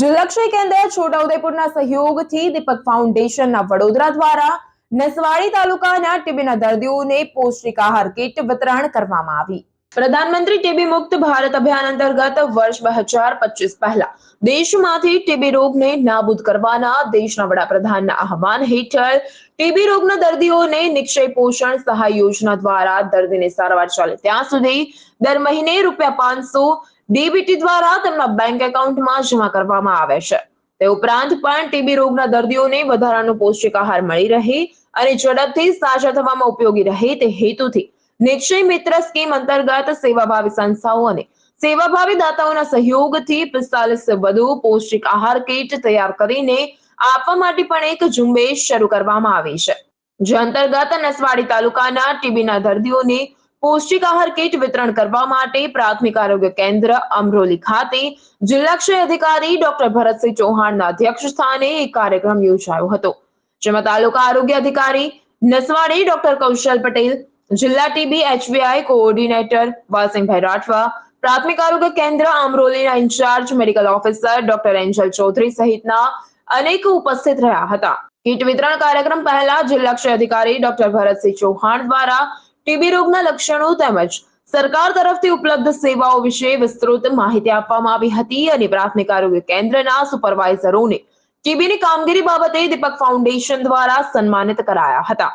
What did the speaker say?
જિલ્લાક્ષય કેન્દ્ર છોટાઉદેપુરના સહયોગથી દીપક ફાઉન્ડેશનના વડોદરા દ્વારા નસવાડી તાલુકાના ટીબીના દર્દીઓને પૌષ્ટિક આહાર કીટ વિતરણ કરવામાં આવી. પ્રધાનમંત્રી ટીબી મુક્ત ભારત અભિયાન અંતર્ગત વર્ષ બે હજાર પચીસ પહેલા દેશમાંથી ટીબી રોગને નાબૂદ કરવાના દેશના વડાપ્રધાનના આહવાન હેઠળ ટીબી રોગના દર્દીઓને નિક્ષય પોષણ સહાય યોજના દ્વારા દર્દીને સારવાર ચાલે. ત્યાં સુધી દર મહિને રૂપિયા પાંચસો ડીબીટી દ્વારા તેમના બેંક એકાઉન્ટમાં જમા કરવામાં આવે છે. તે ઉપરાંત પણ ટીબી રોગના દર્દીઓને વધારાનો પૌષ્ટિક આહાર મળી રહે અને ઝડપથી સાજા થવામાં ઉપયોગી રહે તે હેતુથી નિક્ષય મિત્ર સ્કીમ અંતર્ગત સેવાભાવી સંસ્થાઓ અને સેવાભાવી દાતાઓના સહયોગથી પિસ્તાલીસ વધુ પૌષ્ટિક આહાર કીટ તૈયાર કરીને આપવા માટે પણ એક ઝુંબેશ શરૂ કરવામાં આવી છે, જે અંતર્ગત નસવાડી તાલુકાના ટીબીના દર્દીઓને પૌષ્ટિક આહાર કીટ વિતરણ કરવા માટે પ્રાથમિક આરોગ્ય કેન્દ્ર અમરોલી ખાતે જિલ્લાક્ષય અધિકારી ડોક્ટર ભરતસિંહ ચૌહાણના અધ્યક્ષ સ્થાને એક કાર્યક્રમ યોજાયો હતો, જેમાં તાલુકા આરોગ્ય અધિકારી નસવાડી ડોક્ટર કૌશલ પટેલ જિલ્લા TB HVI coordinator Valsinhbhai Rathwa, પ્રાથમિક આરોગ્ય કેન્દ્ર આમરોલીના incharge medical officer doctor Angel Chaudhary સહિતના અનેક ઉપસ્થિત રહ્યા હતા. કીટ વિતરણ કાર્યક્રમ પહેલા જિલ્લાક્ષય અધિકારી ડોક્ટર ભરતસિંહ ચૌહાણ દ્વારા ટીબી રોગના લક્ષણો તેમજ સરકાર તરફથી ઉપલબ્ધ સેવાઓ વિશે વિસ્તૃત માહિતી આપવામાં આવી હતી અને પ્રાથમિક આરોગ્ય કેન્દ્રના સુપરવાઇઝરોને ટીબીની કામગીરી બાબતે દીપક ફાઉન્ડેશન દ્વારા સન્માનિત કરાયા હતા.